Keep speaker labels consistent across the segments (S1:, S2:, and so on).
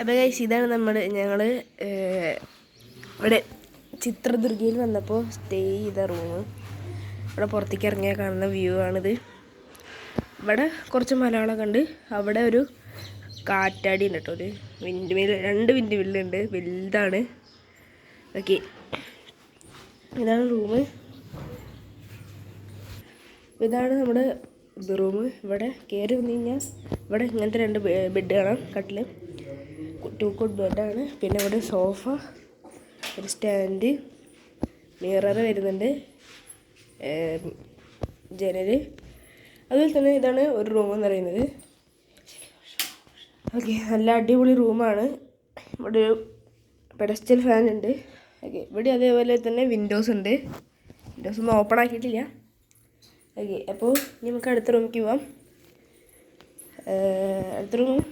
S1: അപ്പോൾ ഗൈസ് ഇതാണ് നമ്മൾ ഞങ്ങൾ ഇവിടെ ചിത്രദുർഗയിൽ വന്നപ്പോൾ സ്റ്റേ ചെയ്ത റൂം ഇവിടെ പുറത്തേക്ക് ഇറങ്ങിയാൽ കാണുന്ന വ്യൂ ആണിത്. ഇവിടെ കുറച്ച് മലകളൊക്കെ ഉണ്ട്. അവിടെ ഒരു കാറ്റാടി ഉണ്ട് കേട്ടോ ഒരു വിൻഡ് മില്ല് രണ്ട് വിൻഡ് മില്ലുണ്ട് വലുതാണ്. ഓക്കെ ഇതാണ് റൂം ഇതാണ് നമ്മുടെ റൂം ഇവിടെ കയറി വന്നു കഴിഞ്ഞാൽ ഇവിടെ ഇങ്ങനത്തെ രണ്ട് ബെഡ് കാണാം കട്ടിൽ ടു കോട്ട് ബെഡാണ് പിന്നെ ഇവിടെ സോഫ ഒരു സ്റ്റാൻഡ് മിറർ വരുന്നുണ്ട്. ജനൽ അതുപോലെ തന്നെ ഇതാണ് ഒരു റൂം എന്ന് പറയുന്നത്. ഓക്കെ നല്ല അടിപൊളി റൂമാണ് ഇവിടെ ഒരു പെഡസ്റ്റൽ ഫാൻ ഉണ്ട്. ഓക്കെ ഇവിടെ അതേപോലെ തന്നെ വിൻഡോസ് ഉണ്ട്. വിൻഡോസ് ഒന്നും ഓപ്പൺ ആക്കിയിട്ടില്ല. ഓക്കെ അപ്പോൾ നമുക്ക് അടുത്ത റൂമിലേക്ക് പോവാം. അടുത്ത റൂം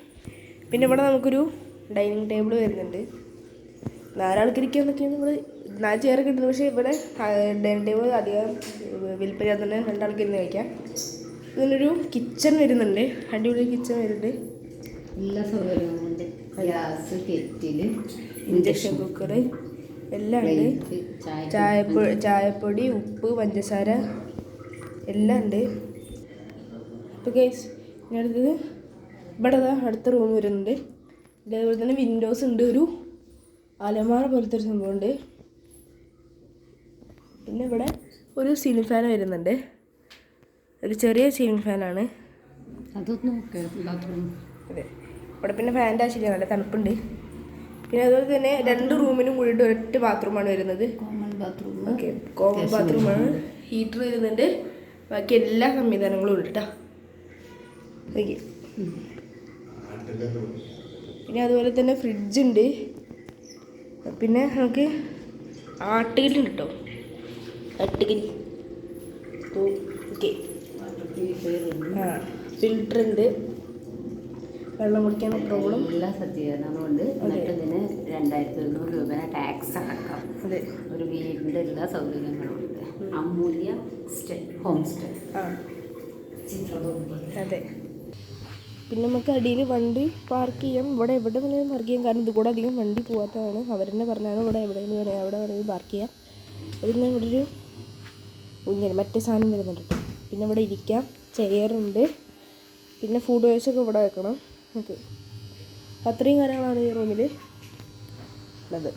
S1: പിന്നെ ഇവിടെ നമുക്കൊരു ഡൈനിങ് ടേബിൾ വരുന്നുണ്ട്. നാലാൾക്ക് ഇരിക്കാന്നൊക്കെയാണ് ഇവിടെ നാല് ചെയറൊക്കെ ഉണ്ട് പക്ഷേ ഇവിടെ ഡൈനിങ് ടേബിൾ അധികം വിൽപ്പന തന്നെ രണ്ടാൾക്ക് ഇരുന്ന് കഴിക്കാം. ഇതിനൊരു കിച്ചൺ വരുന്നുണ്ട്. അടിപൊളി കിച്ചൺ വരുന്നുണ്ട്.
S2: എല്ലാ ഗ്യാസ് കെറ്റിൽ
S1: ഇൻഡക്ഷൻ കുക്കർ എല്ലാം ഉണ്ട്.
S2: ചായ
S1: ചായപ്പൊടി ചായപ്പൊടി ഉപ്പ് പഞ്ചസാര എല്ലാം ഉണ്ട്. അപ്പോൾ ഗൈസ് ഇനി അടുത്തത് ഇവിടെ അടുത്ത റൂം വരുന്നുണ്ട്. ഇതേപോലെ തന്നെ വിൻഡോസ് ഉണ്ട്. ഒരു അലമാറ പോലത്തെ ഒരു സംഭവമുണ്ട് പിന്നെ ഇവിടെ ഒരു സീലിംഗ് ഫാൻ വരുന്നുണ്ട്. ഒരു ചെറിയ സീലിംഗ് ഫാനാണ്
S2: അതൊന്നും
S1: അതെ. ഇവിടെ പിന്നെ ഫാന്റെ ആവശ്യമില്ല. നല്ല തണുപ്പുണ്ട്. പിന്നെ അതുപോലെ തന്നെ രണ്ട് റൂമിനും കൂടി ഒരൊറ്റ ബാത്റൂമാണ് വരുന്നത്.
S2: കോമൺ ബാത്റൂം
S1: ഓക്കെ കോമൺ ബാത്റൂമാണ് ഹീറ്റർ വരുന്നുണ്ട്. ബാക്കി എല്ലാ സംവിധാനങ്ങളും ഉണ്ട് കേട്ടോ ഓക്കെ പിന്നെ അതുപോലെ തന്നെ ഫ്രിഡ്ജ് ഉണ്ട്. പിന്നെ നമുക്ക് ആട്ടുകല്ലുണ്ട് കേട്ടോ ആട്ടുകല്ല്. ഓക്കെ. ആ ഫിൽറ്റർ ഉണ്ട്. വെള്ളം കുടിക്കാൻ പ്രോബ്ലം
S2: എല്ലാ സജ്ജീകരണങ്ങളുണ്ട്. എന്നിട്ട് ഇതിന് രണ്ടായിരത്തി എഴുന്നൂറ് രൂപ ടാക്സ് അടക്കം.
S1: അതെ.
S2: ഒരു വീടിന്റെ എല്ലാ സൗകര്യങ്ങളും ഉണ്ട്. Amulya stay home stay.
S1: ആ. അതെ. പിന്നെ നമുക്ക് അടിയിൽ വണ്ടി പാർക്ക് ചെയ്യാം. ഇവിടെ എവിടെ വേണമെങ്കിലും പാർക്ക് ചെയ്യാം. കാരണം ഇതുകൂടെ അധികം വണ്ടി പോകാത്തതാണ് അവർ തന്നെ പറഞ്ഞാണ് ഇവിടെ എവിടെയെങ്കിലും വേണമെങ്കിൽ അവിടെ വേണമെങ്കിൽ പാർക്ക് ചെയ്യാം. അതിന് ഇവിടെ ഒരു ഊഞ്ഞൽ മറ്റേ സാധനം വരുന്നുണ്ട് പിന്നെ ഇവിടെ ഇരിക്കാം. ചെയറുണ്ട് പിന്നെ ഫുഡ് വേസ്റ്റൊക്കെ ഇവിടെ വെക്കണം. ഓക്കെ. അത്രയും കാര്യങ്ങളാണ് ഈ റൂമിൽ ഉള്ളത്.